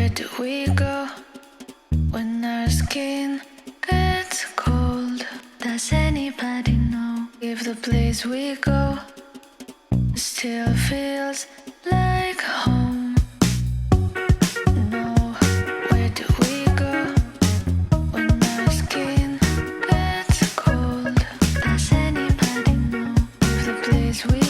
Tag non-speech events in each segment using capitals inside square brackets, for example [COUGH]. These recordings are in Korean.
Where do we go when our skin gets cold? Does anybody know if the place we go still feels like home? No, where do we go when our skin gets cold? Does anybody know if the place we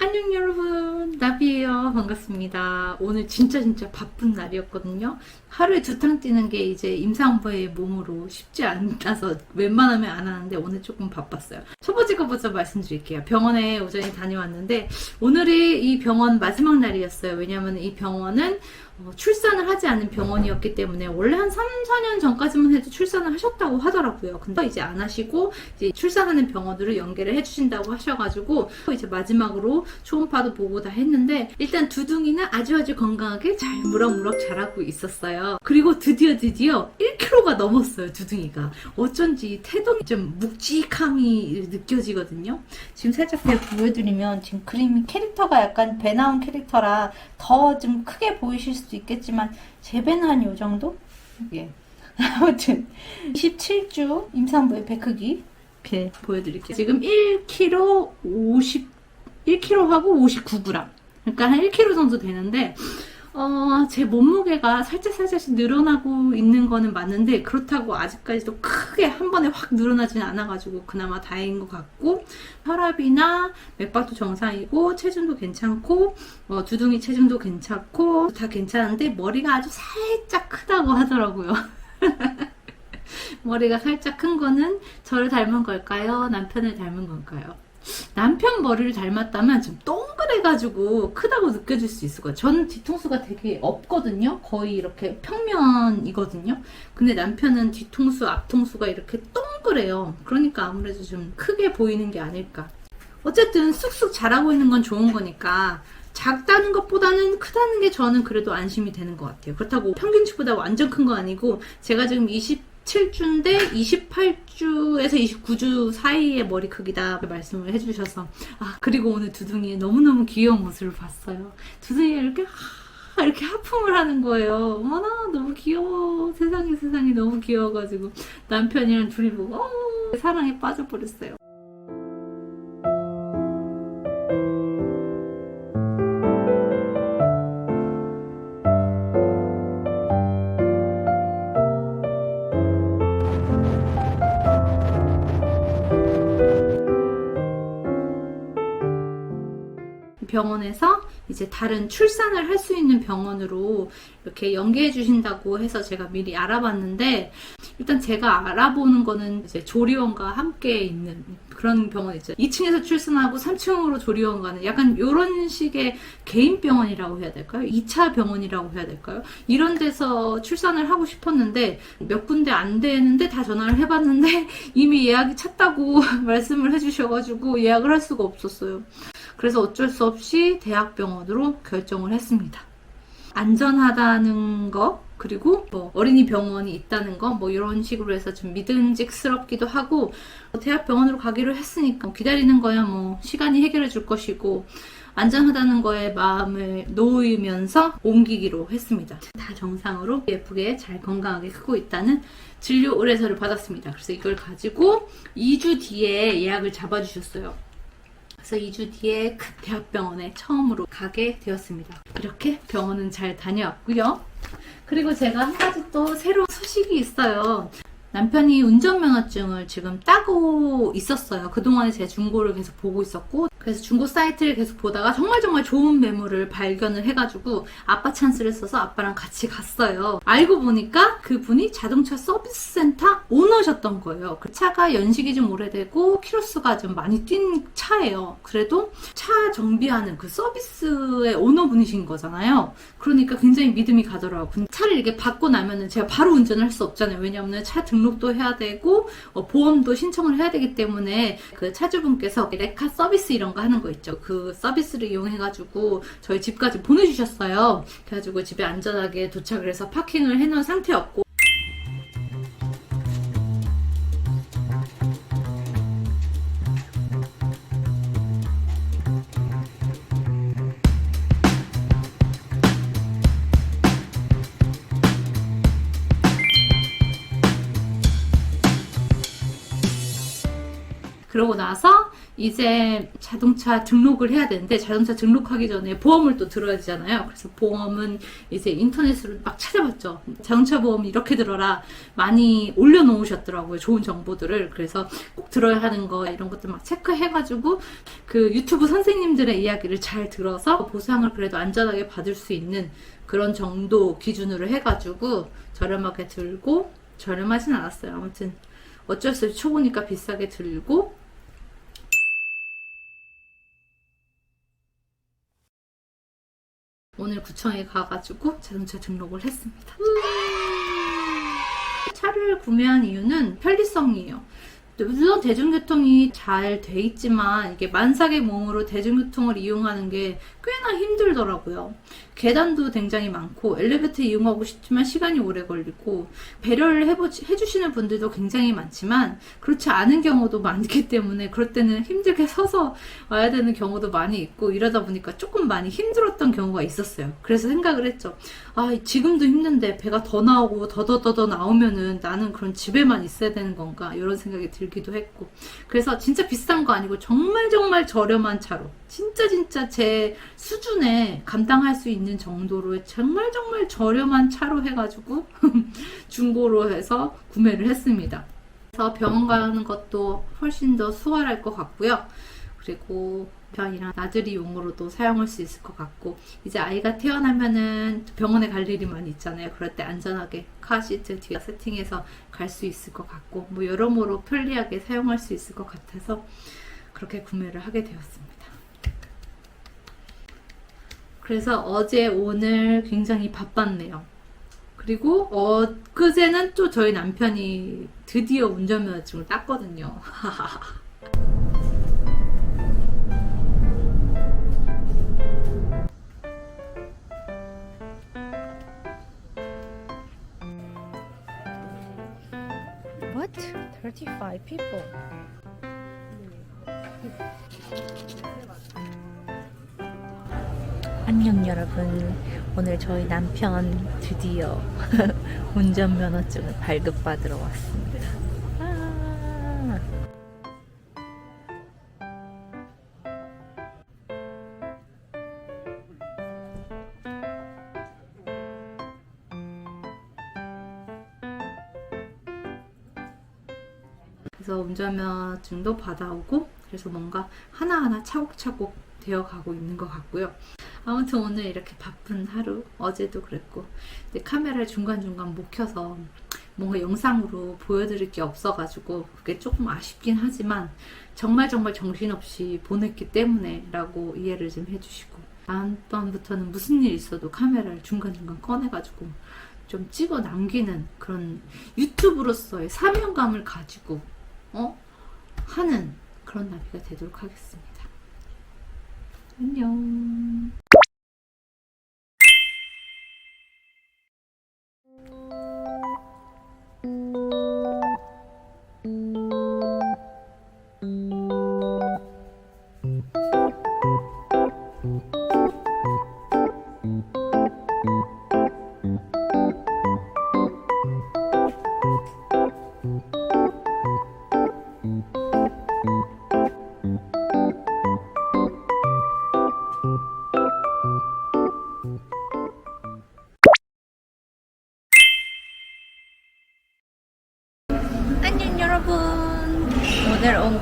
안녕 여러분. 나비예요. 반갑습니다. 오늘 진짜 진짜 바쁜 날이었거든요. 하루에 두 탕 뛰는 게 이제 임산부의 몸으로 쉽지 않아서 웬만하면 안 하는데 오늘 조금 바빴어요. 첫 번째 거부터 말씀드릴게요. 병원에 오전에 다녀왔는데 오늘이 이 병원 마지막 날이었어요. 왜냐면 이 병원은 어, 출산을 하지 않은 병원이었기 때문에 원래 한 3, 4년 전까지만 해도 출산을 하셨다고 하더라고요. 근데 이제 안 하시고 이제 출산하는 병원으로 연계를 해주신다고 하셔가지고 이제 마지막으로 초음파도 보고 다 했는데 일단 두둥이는 아주 아주 건강하게 잘 무럭무럭 자라고 있었어요. 그리고 드디어 드디어 1kg가 넘었어요 두둥이가. 어쩐지 태동이 좀 묵직함이 느껴지거든요. 지금 살짝 제가 보여드리면 지금 그림이 캐릭터가 약간 배 나온 캐릭터라 더 좀 크게 보이실 수도 있겠지만 제 배는 한요 정도? 예. [LAUGHS] 아무튼 27주 임산부의 배 크기 이렇게 보여드릴게요. 지금 1kg 50 1kg하고 59g. 그러니까 한 1kg 정도 되는데 어, 제 몸무게가 살짝 살짝씩 늘어나고 있는 거는 맞는데 그렇다고 아직까지도 크게 한 번에 확 늘어나지는 않아가지고 그나마 다행인 것 같고 혈압이나 맥박도 정상이고 체중도 괜찮고 어, 두둥이 체중도 괜찮고 다 괜찮은데 머리가 아주 살짝 크다고 하더라고요. [LAUGHS] 머리가 살짝 큰 거는 저를 닮은 걸까요? 남편을 닮은 걸까요? 남편 머리를 닮았다면 좀 동그래가지고 크다고 느껴질 수 있을 거예요. 저는 뒤통수가 되게 없거든요. 거의 이렇게 평면이거든요. 근데 남편은 뒤통수, 앞통수가 이렇게 동그래요. 그러니까 아무래도 좀 크게 보이는 게 아닐까. 어쨌든 쑥쑥 자라고 있는 건 좋은 거니까 작다는 것보다는 크다는 게 저는 그래도 안심이 되는 것 같아요. 그렇다고 평균치보다 완전 큰 거 아니고 제가 지금 27주인데 28주에서 29주 사이의 머리 크기다 말씀을 해주셔서 아 그리고 오늘 두둥이의 너무너무 귀여운 모습을 봤어요. 두둥이가 이렇게 하- 이렇게 하품을 하는 거예요. 어머나 너무 귀여워. 세상에 세상에 너무 귀여워가지고 남편이랑 둘이 보고 어, 사랑에 빠져버렸어요. 병원에서 이제 다른 출산을 할 수 있는 병원으로 이렇게 연계해 주신다고 해서 제가 미리 알아봤는데 일단 제가 알아보는 거는 이제 조리원과 함께 있는 그런 병원 있죠. 2층에서 출산하고 3층으로 조리원 가는 약간 이런 식의 개인 병원이라고 해야 될까요? 2차 병원이라고 해야 될까요? 이런 데서 출산을 하고 싶었는데 몇 군데 안 되는데 다 전화를 해봤는데 [LAUGHS] 이미 예약이 찼다고 [LAUGHS] 말씀을 해주셔가지고 예약을 할 수가 없었어요. 그래서 어쩔 수 없이 대학병원으로 결정을 했습니다. 안전하다는 거, 그리고 뭐 어린이 병원이 있다는 거, 뭐 이런 식으로 해서 좀 믿음직스럽기도 하고, 대학병원으로 가기로 했으니까 기다리는 거야 뭐 시간이 해결해 줄 것이고, 안전하다는 거에 마음을 놓으면서 옮기기로 했습니다. 다 정상으로 예쁘게 잘 건강하게 크고 있다는 진료 의뢰서를 받았습니다. 그래서 이걸 가지고 2주 뒤에 예약을 잡아주셨어요. 그래서 2주 뒤에 큰 대학병원에 처음으로 가게 되었습니다. 이렇게 병원은 잘 다녀왔고요. 그리고 제가 한 가지 또 새로운 소식이 있어요. 남편이 운전면허증을 지금 따고 있었어요. 그동안에 제 중고를 계속 보고 있었고, 그래서 중고 사이트를 계속 보다가 정말 정말 좋은 매물을 발견을 해가지고 아빠 찬스를 써서 아빠랑 같이 갔어요. 알고 보니까 그분이 자동차 서비스 센터 오너셨던 거예요. 그 차가 연식이 좀 오래되고 키로수가 좀 많이 뛴 차예요. 그래도 차 정비하는 그 서비스의 오너분이신 거잖아요. 그러니까 굉장히 믿음이 가더라고요. 차를 이렇게 받고 나면은 제가 바로 운전을 할 수 없잖아요. 왜냐하면 차 등록도 해야 되고 어, 보험도 신청을 해야 되기 때문에 그 차주분께서 레카 서비스 이런 이런거 하는 거 있죠. 그 서비스를 이용해가지고 저희 집까지 보내주셨어요. 그래가지고 집에 안전하게 도착을 해서 파킹을 해놓은 상태였고. 그러고 나서 이제 자동차 등록을 해야 되는데 자동차 등록하기 전에 보험을 또 들어야 되잖아요. 그래서 보험은 이제 인터넷으로 막 찾아봤죠. 자동차 보험 이렇게 들어라 많이 올려놓으셨더라고요. 좋은 정보들을. 그래서 꼭 들어야 하는 거 이런 것들 막 체크해가지고 그 유튜브 선생님들의 이야기를 잘 들어서 보상을 그래도 안전하게 받을 수 있는 그런 정도 기준으로 해가지고 저렴하게 들고 저렴하진 않았어요. 아무튼 어쩔 수 없이 초보니까 비싸게 들고 오늘 구청에 가가지고 자동차 등록을 했습니다. 차를 구매한 이유는 편리성이에요. 물론 대중교통이 잘 돼 있지만 이게 만삭의 몸으로 대중교통을 이용하는 게 꽤나 힘들더라고요. 계단도 굉장히 많고 엘리베이터 이용하고 싶지만 시간이 오래 걸리고 배려를 해보, 해주시는 분들도 굉장히 많지만 그렇지 않은 경우도 많기 때문에 그럴 때는 힘들게 서서 와야 되는 경우도 많이 있고 이러다 보니까 조금 많이 힘들었던 경우가 있었어요. 그래서 생각을 했죠. 아, 지금도 힘든데 배가 더 나오고 더더더더 나오면은 나는 그런 집에만 있어야 되는 건가 이런 생각이 들 기도 했고 그래서 진짜 비싼 거 아니고 정말 정말 저렴한 차로 진짜 진짜 제 수준에 감당할 수 있는 정도로 정말 정말 저렴한 차로 해가지고 [LAUGHS] 중고로 해서 구매를 했습니다. 그래서 병원 가는 것도 훨씬 더 수월할 것 같고요. 그리고 편이랑 나들이 용으로도 사용할 수 있을 것 같고 이제 아이가 태어나면은 병원에 갈 일이 많이 있잖아요. 그럴 때 안전하게 카시트 뒤에 세팅해서 갈 수 있을 것 같고 뭐 여러모로 편리하게 사용할 수 있을 것 같아서 그렇게 구매를 하게 되었습니다. 그래서 어제 오늘 굉장히 바빴네요. 그리고 엊그제는 또 저희 남편이 드디어 운전면허증을 땄거든요. [LAUGHS] 35 people. 안녕 여러분. 오늘 저희 남편 드디어 [LAUGHS] 운전면허증을 발급받으러 왔습니다. 그래서 운전면허증도 받아오고 그래서 뭔가 하나하나 차곡차곡 되어 가고 있는 것 같고요. 아무튼 오늘 이렇게 바쁜 하루 어제도 그랬고 근데 카메라를 중간중간 못 켜서 뭔가 영상으로 보여드릴 게 없어가지고 그게 조금 아쉽긴 하지만 정말 정말 정신없이 보냈기 때문에 라고 이해를 좀 해주시고 다음번부터는 무슨 일 있어도 카메라를 중간중간 꺼내가지고 좀 찍어 남기는 그런 유튜브로서의 사명감을 가지고 어? 하는 그런 나비가 되도록 하겠습니다. 안녕.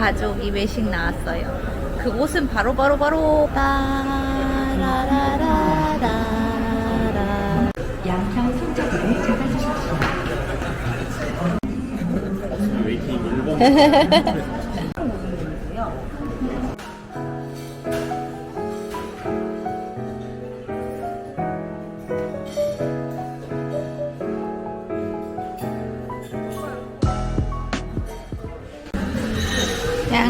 가족이 외식 나왔어요. 그 옷은 바로 바로 바로 따라라라라라. 양평 손잡이를 잡아주십시오. 웨이팅 일본 [LAUGHS]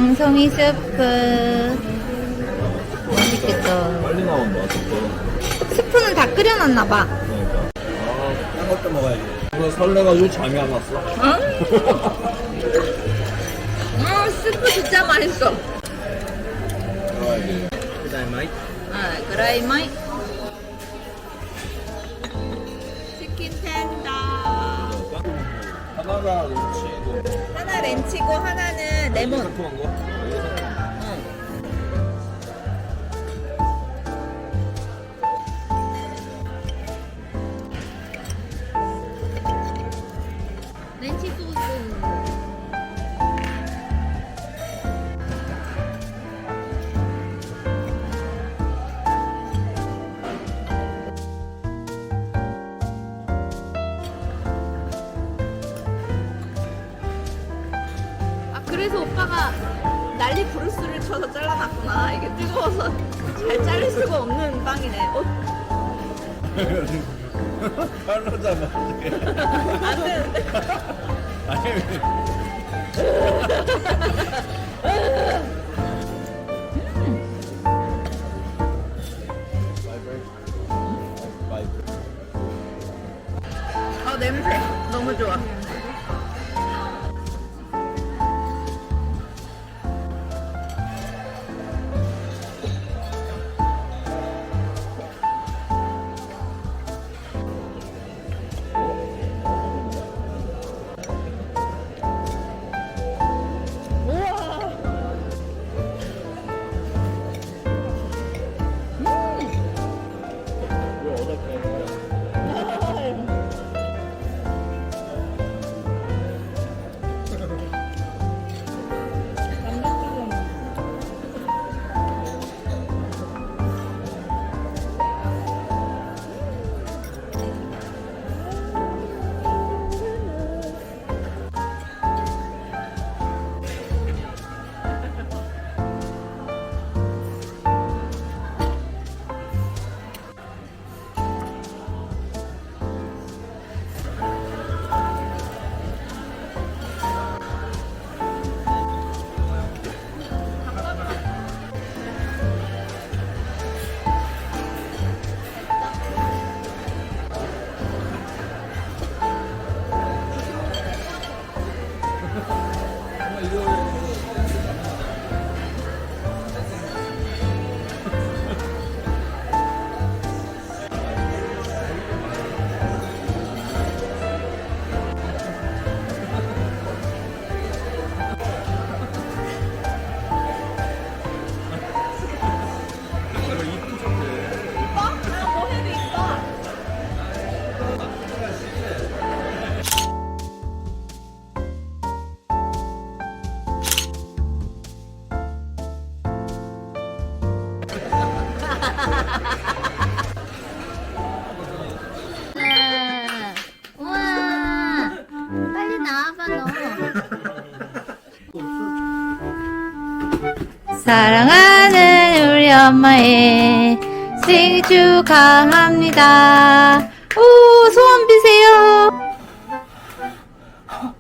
양송이 스프. 맛있겠다. 빨리 나온다 진짜 스프는 다 끓여놨나 봐. 그러니까 아딴 것도 먹어야지 이거 설레가지고 잠이 안 왔어 어, 스프 진짜 맛있어. 먹어야지 그다음에 아, 그라이 마이. 치킨 텐다. 하나 놓치고 하나 렌치고 하나는 레몬. 오빠가 난리 브루스를 쳐서 잘라놨구나. 이게 뜨거워서 잘 자를 수가 없는 빵이네. 어, 칼로 잡아 안 되는데. 아니 어 냄새 너무 좋아. 사랑하는 우리 엄마의 생일 축하합니다. 오 소원 비세요. 아,